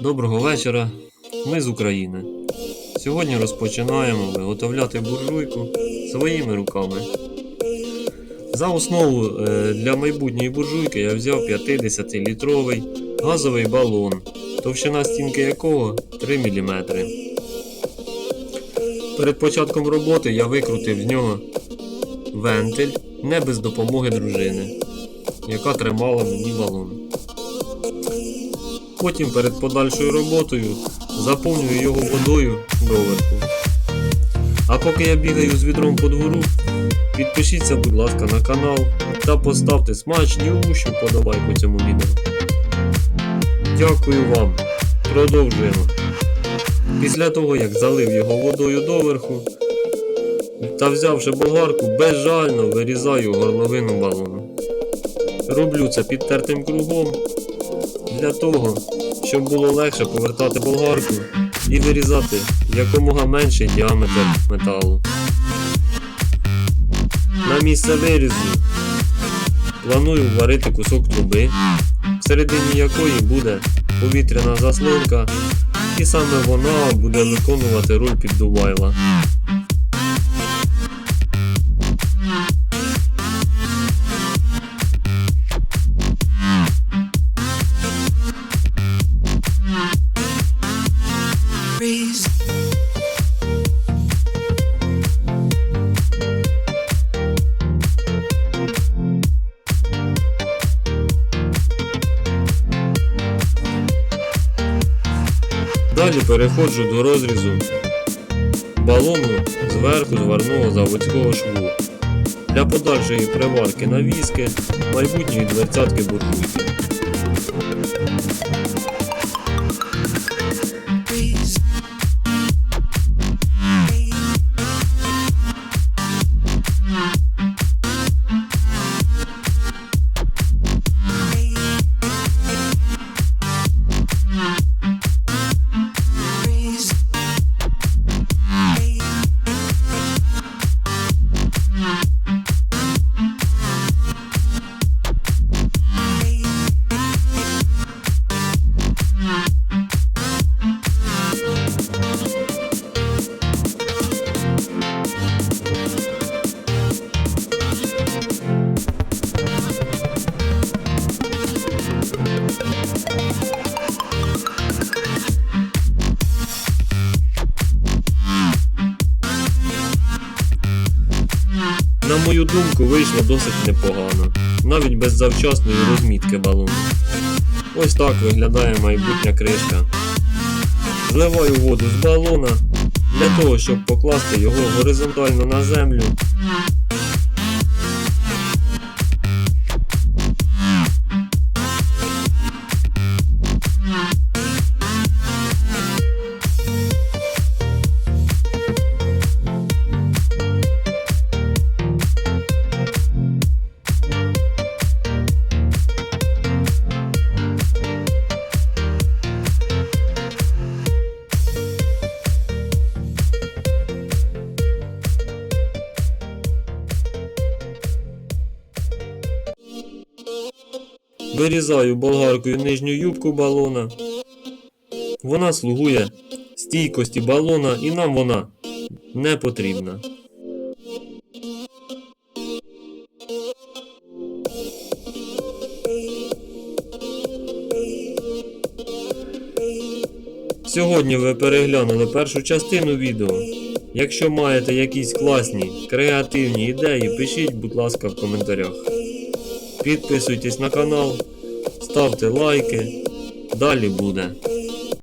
Доброго вечора. Ми з України. Сьогодні розпочинаємо виготовляти буржуйку своїми руками. За основу е, для майбутньої буржуйки я взяв 50-літровий газовий балон, товщина стінки якого 3 мм. Перед початком роботи я викрутив з нього вентиль не без допомоги дружини, яка тримала мені балон. Потім перед подальшою роботою заповнюю його водою доверху. А поки я бігаю з відром по двору, підпишіться, будь ласка, на канал та поставте смачнющу подобайку цьому відео. Дякую вам. Продовжуємо. Після того, як залив його водою доверху та взявши болгарку, безжально вирізаю горловину балону. Роблю це підтертим кругом для того, щоб було легше повертати болгарку і вирізати якомога менший діаметр металу. На місце вирізу планую варити кусок труби, всередині якої буде повітряна заслонка, і саме вона буде виконувати роль піддувайла. Далі переходжу до розрізу балону зверху зварного заводського шву для подальшої приварки на візки майбутньої дверцятки буржуйки. На мою думку, вийшло досить непогано, навіть без завчасної розмітки балону. Ось так виглядає майбутня кришка. Зливаю воду з балона для того, щоб покласти його горизонтально на землю. Вирізаю болгаркою нижню юбку балона. Вона слугує стійкості балона і нам вона не потрібна. Сьогодні ви переглянули першу частину відео. Якщо маєте якісь класні, креативні ідеї, пишіть, будь ласка, в коментарях. Підписуйтесь на канал, ставте лайки. Далі буде.